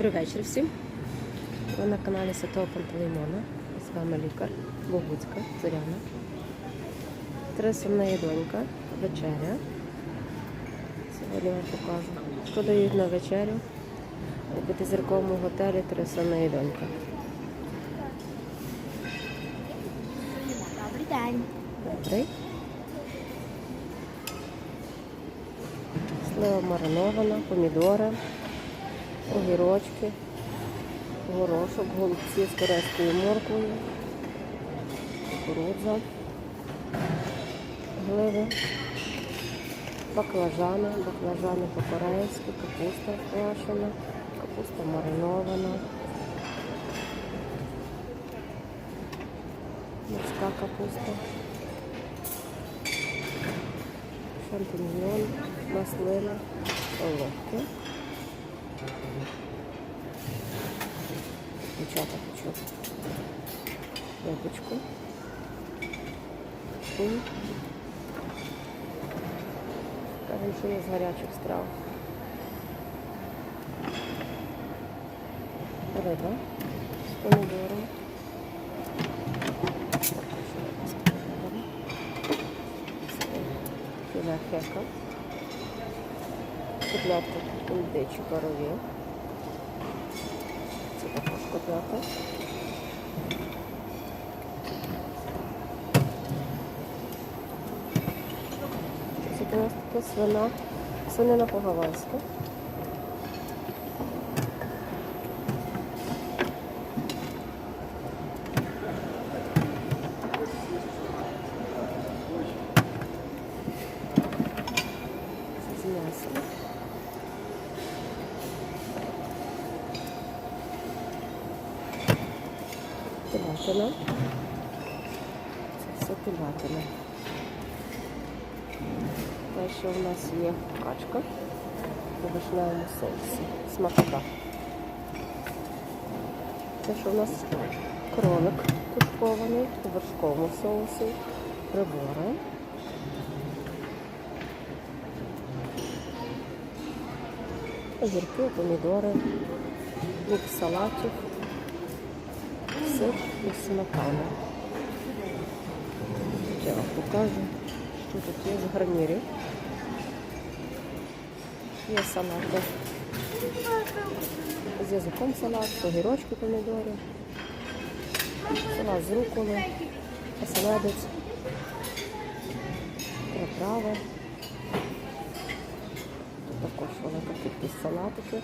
Добрий вечір всім. Ви на каналі Святого Пантелеймона. З вами лікар Богуцька Зоряна. Три сумна є донька, вечеря. Сьогодні вам покажу. Що дають на вечерю у п'ятизірковому готелі три сумна є донька. Добрий день. Добрий. Слива маринована, помідори, огірочки, горошок, голубці з турецькою морквою, кукурудза, гливи, баклажани, баклажани по-корейськи, капуста квашена, капуста маринована, морська капуста. шампіньйон, маслина, оливки. Дівчата хочу. І кажемо, що є з гарячих страв. Риба з помідором. Філе хека. Котлетка індичі парові. Це також котлета. Це у нас така свина, свинина по-гавайськи. З м'ясом. Телятина. Це все телятина. Далі у нас є качка у вишневому соусі. Смакота. Те, що у нас кролик тушкований у вершковому соусі, прибори. Огірки, помідори, мікс салатів, сир і сметана. Я вам покажу, що тут є з гарнірів. Є салати. З язиком салат, огірочки помідори, салат з руколи, оселедець, приправи. Тут також велика кількість салатиків.